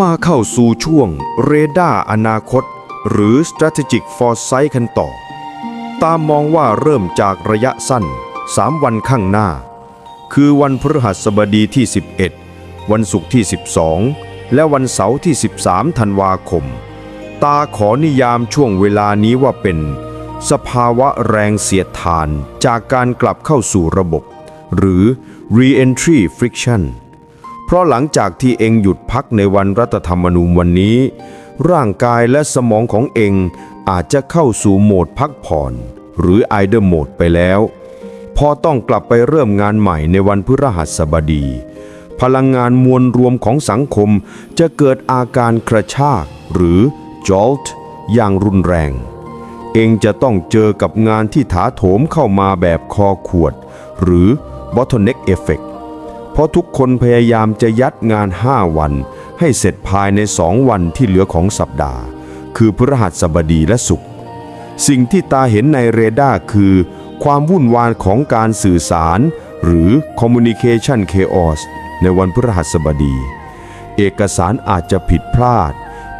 มาเข้าสู่ช่วงเรดาร์อนาคต หรือ strategic foresight กันต่อ ตามมองว่าเริ่มจากระยะสั้น 3 วันข้างหน้า คือวันพฤหัสบดีที่ 11 วันศุกร์ที่ 12 และวันเสาร์ที่ 13 ธันวาคม ตาขอนิยามช่วงเวลานี้ว่าเป็น สภาวะแรงเสียดทานจากการกลับเข้าสู่ระบบ หรือ re-entry friction ราะหลังจากที่เองหยุดพักในวันรัฐธรรมนูญวันนี้ ร่างกายและสมองของเองอาจจะเข้าสู่โหมดพักผ่อน หรือ idle mode ไปแล้ว พอต้องกลับไปเริ่มงานใหม่ในวันพฤหัสบดี พลังงานมวลรวมของสังคมจะเกิดอาการกระชากหรือ jolt อย่างรุนแรง เองจะต้องเจอกับงานที่ถาโถมเข้ามาแบบคอขวด หรือ bottleneck effect เพราะทุกคนพยายามจะยัดงาน5วัน ให้เสร็จภายใน2วันที่เหลือของสัปดาห์ คือพฤหัสบดีและศุกร์สิ่งที่ตาเห็นในเรดาร์คือ ความวุ่นวายของการสื่อสาร หรือ communication chaos ในวันพฤหัสบดี เอกสารอาจจะผิดพลาด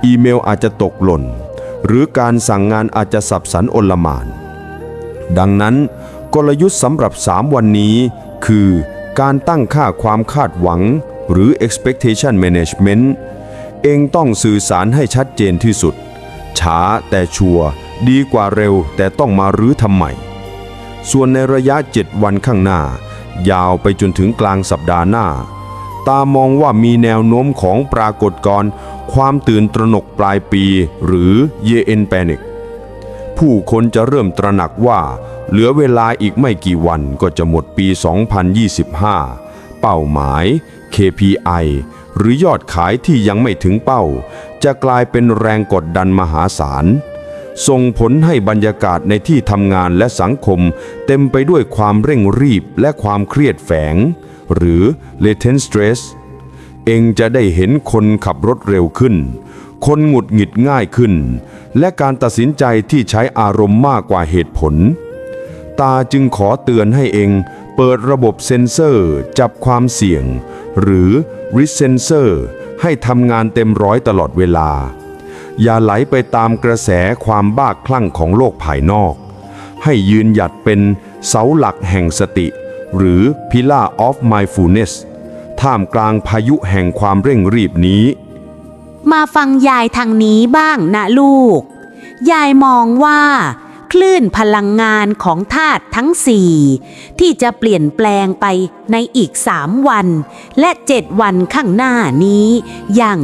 อีเมลอาจจะตกหล่น หรือการสั่งงานอาจจะสับสนอลหมาน ดังนั้นกลยุทธ์สำหรับ 3 วันนี้คือ การตั้งค่าความคาดหวัง หรือ expectation management เองต้องสื่อสารให้ชัดเจนที่สุด ช้าแต่ชัวร์ดีกว่าเร็วแต่ต้องมารื้อทำใหม่ ส่วนในระยะ 7 วันข้างหน้า ยาวไปจนถึงกลางสัปดาห์หน้า ตามองว่ามีแนวโน้มของปรากฏการณ์ความตื่นตระหนกปลายปี หรือ Year End Panic ผู้คนจะเริ่มตระหนักว่า เหลือเวลาอีกไม่กี่วันก็จะหมดปี 2025 เป้าหมาย KPI หรือยอดขายที่ยังไม่ถึงเป้า จะกลายเป็นแรงกดดันมหาศาล ส่งผลให้บรรยากาศในที่ทำงานและสังคม เต็มไปด้วยความเร่งรีบและความเครียดแฝง หรือ latent stress เองจะได้เห็นคนขับรถเร็วขึ้น คนหงุดหงิดง่ายขึ้น และการตัดสินใจที่ใช้อารมณ์มากกว่าเหตุผล ตาจึงขอเตือนให้เอง เปิดระบบเซ็นเซอร์ จับความเสี่ยง หรือ risk sensor ให้ทำงานเต็มร้อยตลอดเวลา อย่าไหลไปตามกระแสความบ้าคลั่งของโลกภายนอก ให้ยืนหยัดเป็นเสาหลักแห่งสติ หรือ pillar of mindfulness ท่ามกลางพายุแห่งความเร่งรีบนี้ มาฟังยายทางนี้บ้างนะลูก ยายมองว่า คลื่นพลังงานของธาตุทั้งสี่ที่จะเปลี่ยนแปลงไปในอีกสามวัน และเจ็ดวันข้างหน้านี้อย่าง